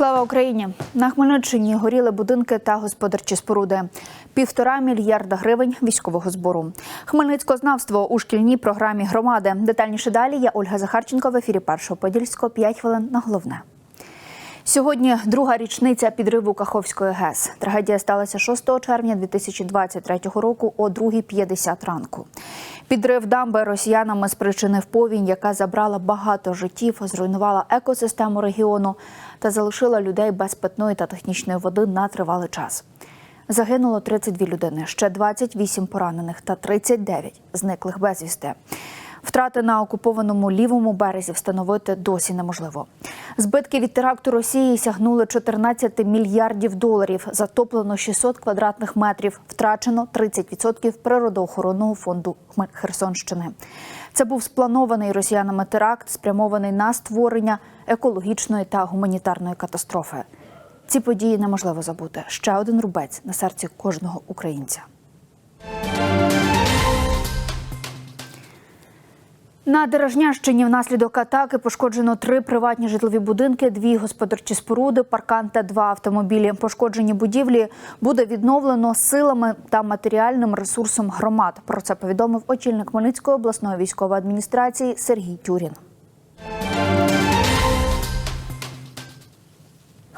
Україні! На Хмельниччині горіли будинки та господарчі споруди. Півтора мільярда гривень військового збору. Хмельницькознавство у шкільній програмі громади. Детальніше далі я Ольга Захарченко в ефірі Першого Подільського. П'ять хвилин на головне. Сьогодні друга річниця підриву Каховської ГЕС. Трагедія сталася 6 червня 2023 року о 2.50 ранку. Підрив дамби росіянами спричинив повінь, яка забрала багато життів, зруйнувала екосистему регіону та залишила людей без питної та технічної води на тривалий час. Загинуло 32 людини, ще 28 поранених та 39 зниклих безвісти. Втрати на окупованому лівому березі встановити досі неможливо. Збитки від теракту Росії сягнули 14 мільярдів доларів. Затоплено 600 квадратних метрів. Втрачено 30% природоохоронного фонду Херсонщини. Це був спланований росіянами теракт, спрямований на створення екологічної та гуманітарної катастрофи. Ці події неможливо забути. Ще один рубець на серці кожного українця. На Дорожнящині внаслідок атаки пошкоджено три приватні житлові будинки, дві господарчі споруди, паркан та два автомобілі. Пошкоджені будівлі буде відновлено силами та матеріальним ресурсом громад. Про це повідомив очільник Хмельницької обласної військової адміністрації Сергій Тюрін.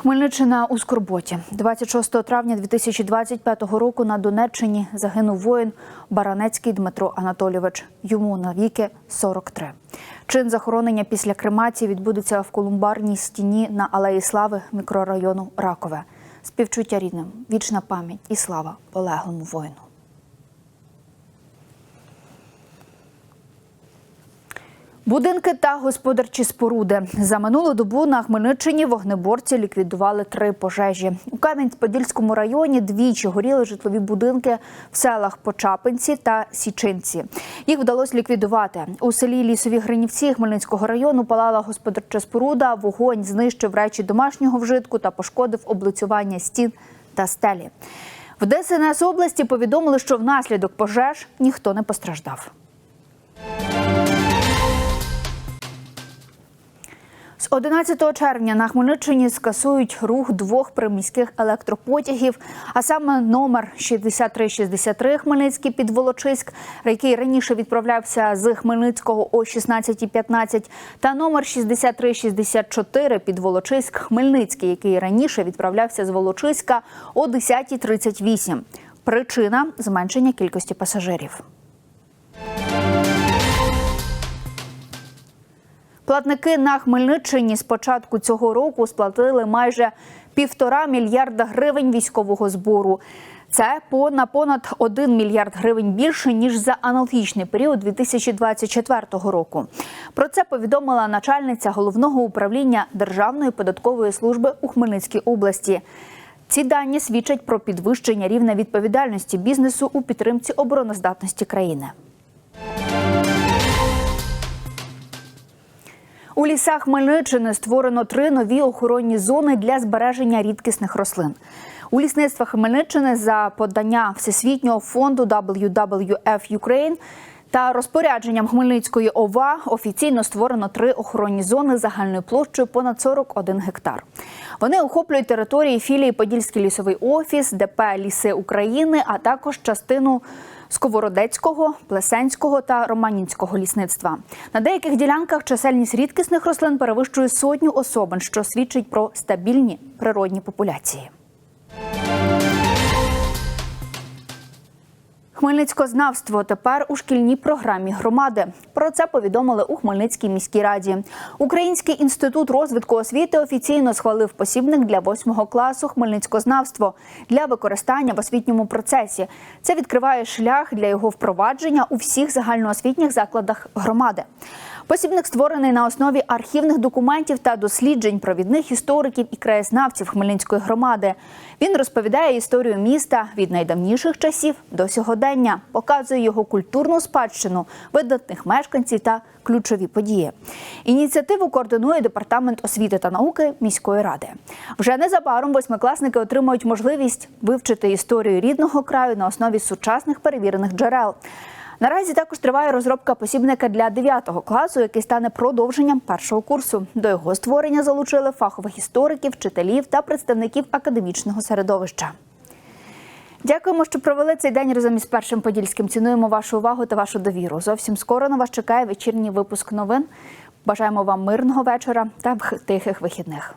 Хмельниччина у Скорботі 26 травня 2025 року на Донеччині загинув воїн Баранецький Дмитро Анатолійович. Йому навіки 43. Чин захоронення після кремації відбудеться в колумбарній стіні на Алеї Слави мікрорайону Ракове. Співчуття рідним, вічна пам'ять і слава полеглому воїну. Будинки та господарчі споруди за минулу добу на Хмельниччині вогнеборці ліквідували три пожежі. У Кам'янець-Подільському районі двічі горіли житлові будинки в селах Почапинці та Січинці. Їх вдалося ліквідувати у селі Лісові Гринівці Хмельницького району. Палала господарча споруда. Вогонь знищив речі домашнього вжитку та пошкодив облицювання стін та стелі. В ДСНС області повідомили, що внаслідок пожеж ніхто не постраждав. З 11 червня на Хмельниччині скасують рух двох приміських електропотягів, а саме номер 6363 Хмельницький під Волочиськ, який раніше відправлявся з Хмельницького о 16.15, та номер 6364 під Волочиськ Хмельницький, який раніше відправлявся з Волочиська о 10.38. Причина зменшення кількості пасажирів. Платники на Хмельниччині з початку цього року сплатили майже півтора мільярда гривень військового збору. Це по на понад 1 мільярд гривень більше ніж за аналогічний період 2024 року. Про це повідомила начальниця головного управління Державної податкової служби у Хмельницькій області. Ці дані свідчать про підвищення рівня відповідальності бізнесу у підтримці обороноздатності країни. У лісах Хмельниччини створено три нові охоронні зони для збереження рідкісних рослин. У лісництвах Хмельниччини за подання Всесвітнього фонду WWF Ukraine та розпорядженням Хмельницької ОВА офіційно створено три охоронні зони загальною площею понад 41 гектар. Вони охоплюють території філії Подільський лісовий офіс, ДП Ліси України, а також частину. Сковородецького, Плесенського та Романінського лісництва на деяких ділянках чисельність рідкісних рослин перевищує сотню особин, що свідчить про стабільні природні популяції. Хмельницькознавство тепер у шкільній програмі громади. Про це повідомили у Хмельницькій міській раді. Український інститут розвитку освіти офіційно схвалив посібник для восьмого класу Хмельницькознавство для використання в освітньому процесі. Це відкриває шлях для його впровадження у всіх загальноосвітніх закладах громади. Посібник створений на основі архівних документів та досліджень провідних істориків і краєзнавців Хмельницької громади. Він розповідає історію міста від найдавніших часів до сьогодення, показує його культурну спадщину, видатних мешканців та ключові події. Ініціативу координує департамент освіти та науки міської ради. Вже незабаром восьмикласники отримають можливість вивчити історію рідного краю на основі сучасних перевірених джерел. Наразі також триває розробка посібника для 9 класу, який стане продовженням першого курсу. До його створення залучили фахових істориків, вчителів та представників академічного середовища. Дякуємо, що провели цей день разом із першим подільським. Цінуємо вашу увагу та вашу довіру. Зовсім скоро на вас чекає вечірній випуск новин. Бажаємо вам мирного вечора та тихих вихідних.